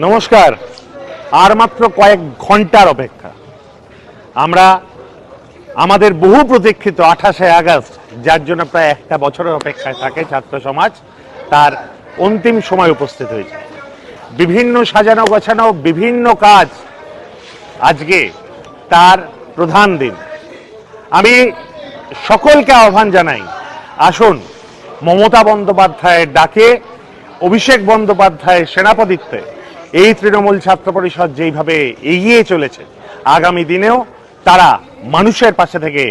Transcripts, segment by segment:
নমস্কার। আর মাত্র কয়েক ঘণ্টার অপেক্ষা। আমরা আমাদের বহু প্রতীক্ষিত আঠাশে আগস্ট, যার জন্য প্রায় একটা বছরের অপেক্ষায় থাকে ছাত্র সমাজ, তার অন্তিম সময় উপস্থিত হয়েছে। বিভিন্ন সাজানো গোছানো বিভিন্ন কাজ আজকে তার প্রধান দিন। আমি সকলকে আহ্বান জানাই, আসুন, মমতা বন্দ্যোপাধ্যায়ের ডাকে, অভিষেক বন্দ্যোপাধ্যায়ের সেনাপতিত্বে এই তৃণমূল ছাত্র পরিষদ যেইভাবে এগিয়ে চলেছে, আগামী দিনেও তারা মানুষের পাশে থেকে,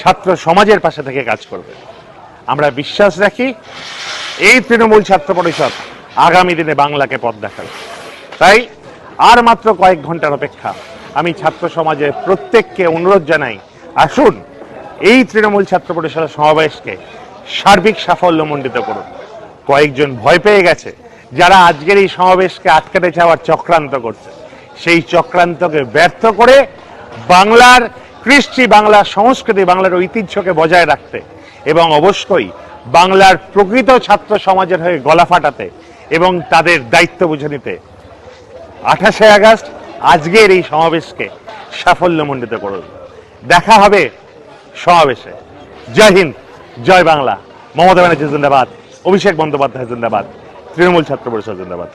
ছাত্র সমাজের পাশে থেকে কাজ করবে। আমরা বিশ্বাস রাখি, এই তৃণমূল ছাত্র পরিষদ আগামী দিনে বাংলাকে পথ দেখাবে। তাই আর মাত্র কয়েক ঘণ্টার অপেক্ষা আমি ছাত্র সমাজের প্রত্যেককে অনুরোধ জানাই, আসুন এই তৃণমূল ছাত্র পরিষদের সমাবেশকে সার্বিক সাফল্যমণ্ডিত করুন। কয়েকজন ভয় পেয়ে গেছে যারা আজকের এই সমাবেশকে আটকাতে চাওয়ার চক্রান্ত করছে, সেই চক্রান্তকে ব্যর্থ করে বাংলার কৃষ্টি বাংলার সংস্কৃতি, বাংলার ঐতিহ্যকে বজায় রাখতে এবং অবশ্যই বাংলার প্রকৃত ছাত্র সমাজের হয়ে গলা ফাটাতে এবং তাদের দায়িত্ব বুঝে নিতে আঠাশে আগস্ট আজকের এই সমাবেশকে সাফল্যমণ্ডিত করুন। দেখা হবে সমাবেশে। জয় হিন্দ, জয় বাংলা। মমতা ব্যানার্জি জিন্দাবাদ, অভিষেক বন্দ্যোপাধ্যায় জিন্দাবাদ। তৃণমূল ছাত্র পরিষদ জিন্দাবাদ।